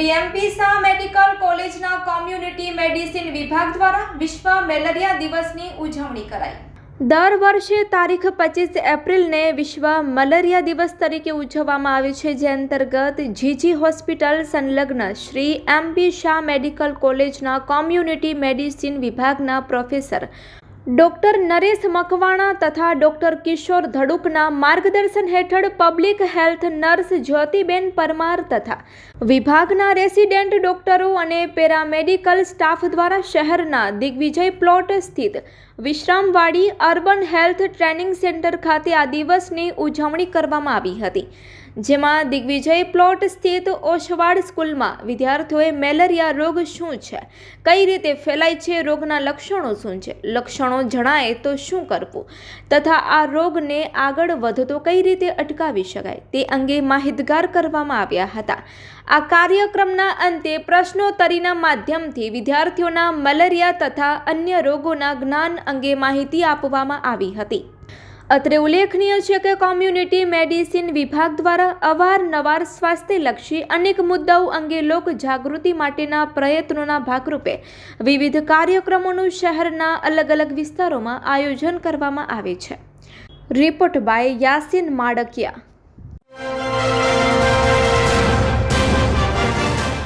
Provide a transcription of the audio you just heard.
MP Shah medical કોલેજના community medicine વિભાગ દ્વારા વિશ્વ મેલેરિયા દિવસની ઉજવણી કરાઈ. દર વર્ષે તારીખ પચીસ એપ્રિલને વિશ્વ મલેરિયા દિવસ તરીકે ઉજવવામાં આવે છે, જે અંતર્ગત જીજી હોસ્પિટલ સંલગ્ન શ્રી એમપી શાહ મેડિકલ કોલેજના કોમ્યુનિટી મેડિસિન વિભાગના પ્રોફેસર ડોક્ટર નરેશ મકવાણા તથા ડોક્ટર કિશોર ધડુકના માર્ગદર્શન હેઠળ public health nurse Jyotiben Parmar તથા વિભાગના રેસિડેન્ટ ડોક્ટરો અને પેરામેડિકલ સ્ટાફ દ્વારા શહેરના દિગ્વિજય પ્લોટ સ્થિત Vishramwadi urban health training centre ખાતે આ દિવસની ઉજવણી કરવામાં આવી હતી, જેમાં દિગ્વિજય પ્લોટ સ્થિત ઓશવાડ સ્કૂલમાં વિદ્યાર્થીઓએ મેલેરિયા રોગ શું છે, કઈ રીતે ફેલાય છે, રોગના લક્ષણો શું છે, લક્ષણો જણાય તો શું કરવું, તથા આ રોગને આગળ વધતો કઈ રીતે અટકાવી શકાય, તે અંગે માહિતગાર કરવામાં આવ્યા હતા. આ કાર્યક્રમના અંતે પ્રશ્નોત્તરીના માધ્યમથી વિદ્યાર્થીઓના મલેરિયા તથા અન્ય રોગોના જ્ઞાન અંગે માહિતી આપવામાં આવી હતી. અત્રે ઉલ્લેખનીય છે કે કોમ્યુનિટી મેડિસિન વિભાગ દ્વારા અવારનવાર સ્વાસ્થ્યલક્ષી અનેક મુદ્દાઓ અંગે લોક જાગૃતિ માટેના પ્રયત્નોના ભાગરૂપે વિવિધ કાર્યક્રમોનું શહેરના અલગ અલગ વિસ્તારોમાં આયોજન કરવામાં આવે છે. Report by Yasin Madkiya.